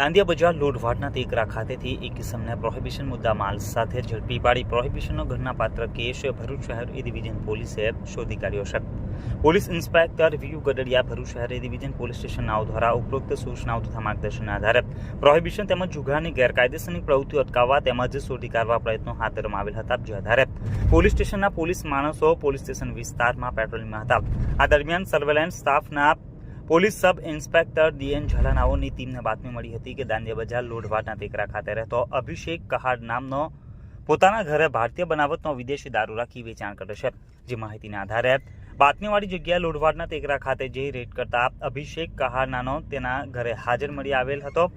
દાંડિયા બજાર લોઢવાડના તેકરા ખાતેથી એક કિસમને પ્રોહિબિશન મુદ્દા માલ સાથે ઝડપી પાડી પ્રોહિબિશનનો ઘરના પાત્ર કેસ ભરૂચ શહેર એ ડિવિઝન પોલીસે શોધી કાઢ્યો છે. Police inspector V U Gadadiya Bharuch શહેર એ ડિવિઝન પોલીસ સ્ટેશનનાઓ દ્વારા ઉપરોક્ત સૂચનાઓ તથા માર્ગદર્શનના આધારે પ્રોહિબિશન તેમજ જુગારની ગેરકાયદેસરની પ્રવૃત્તિઓ અટકાવવા તેમજ શોધી કાઢવા પ્રયત્નો હાથ ધરવામાં આવેલ હતા. જે આધારે પોલીસ સ્ટેશનના પોલીસ માણસો પોલીસ સ્ટેશન વિસ્તારમાં પેટ્રોલિંગમાં હતા. આ દરમિયાન સર્વેલન્સ સ્ટાફના પોલીસ સબ ઇન્સ્પેક્ટર ડીએન ઝાલાનાઓની ટીમને બાતમી મળી હતી કે દાંડિયા બજાર લોઢવાડના ટેકરા ખાતે રહેતો અભિષેક કહાડ નામનો પોતાના ઘરે ભારતીય બનાવટનો વિદેશી દારૂ રાખી વેચાણ કરે છે. જે માહિતીના આધારે બાતમીવાળી જગ્યાએ લોઢવાડના ટેકરા ખાતે જઈ રેડ કરતા અભિષેક કહાડનાનો તેના ઘરે હાજર મળી આવેલ હતો.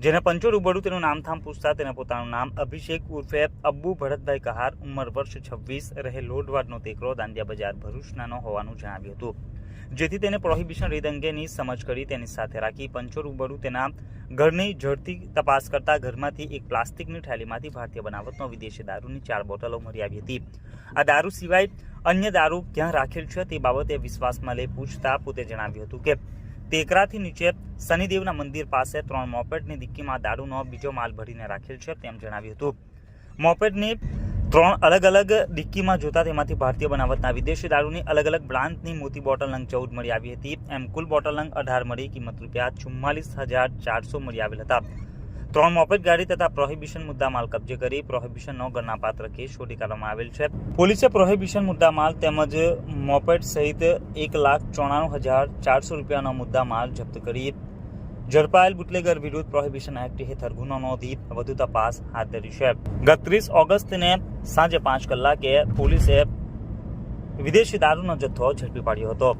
જેને પંચો રૂબડું તેનું નામથામ પૂછતા તેને પોતાનું નામ અભિષેક ઉર્ફે અબ્બુ ભરતભાઈ કહાર ઉંમર વર્ષ છવ્વીસ રહે લોઢવાડનો તેકરો દાંડિયા બજાર ભરૂચનાનો હોવાનું જણાવ્યું હતું. જેથી તેને પ્રોહિબિશન રીત અંગેની સમજ કરી તેની સાથે રાખી પંચો રૂબડું તેના ઘરની ઝડપી તપાસ કરતા ઘરમાંથી એક પ્લાસ્ટિકની થેલીમાંથી ભારતીય બનાવટનો વિદેશી દારૂની ચાર બોટલો મળી આવી હતી. આ દારૂ સિવાય અન્ય દારૂ ક્યાં રાખેલ છે તે બાબતે વિશ્વાસમાં લઈ પૂછતા પોતે જણાવ્યું હતું કે, ટેકરાથી નીચે શનિદેવના મંદિર પાસે ત્રણ મોપેડની દિક્કીમાં દારૂનો બીજો માલ ભરીને રાખેલ છે તેમ જણાવ્યું હતું. મોપેડની ત્રણ અલગ અલગ ડિક્કીમાં જોતા તેમાંથી ભારતીય બનાવટના વિદેશી દારૂની અલગ અલગ બ્રાન્ડની મોટી બોટલ નંગ ચૌદ મળી આવી હતી. એમ કુલ બોટલ નંગ અઢાર મળી, કિંમત રૂપિયા ચુમ્માલીસ હજાર ચારસો મળી આવેલ હતા. ત્રણ મોપેટ ગાડી તથા પ્રોહિબિશન મુદ્દા માલ કબજે કરી પ્રોહિબિશનનો ગણનાપાત્ર કેસ શોધી કાઢવામાં આવેલ છે. પોલીસે પ્રોહિબિશન મુદ્દા માલ તેમજ મોપેટ સહિત એક લાખ ચોણાણું હજાર ચારસો રૂપિયાનો મુદ્દા માલ જપ્ત કરી ઝડપાયેલ બુટલેગર વિરુદ્ધ પ્રોહિબિશન એક્ટ હેઠળ ગુનો નોંધી વધુ તપાસ હાથ ધરી છે. ગત ત્રીસ ઓગસ્ટને સાંજે પાંચ કલાકે પોલીસે વિદેશી દારૂનો જથ્થો ઝડપી પાડ્યો હતો.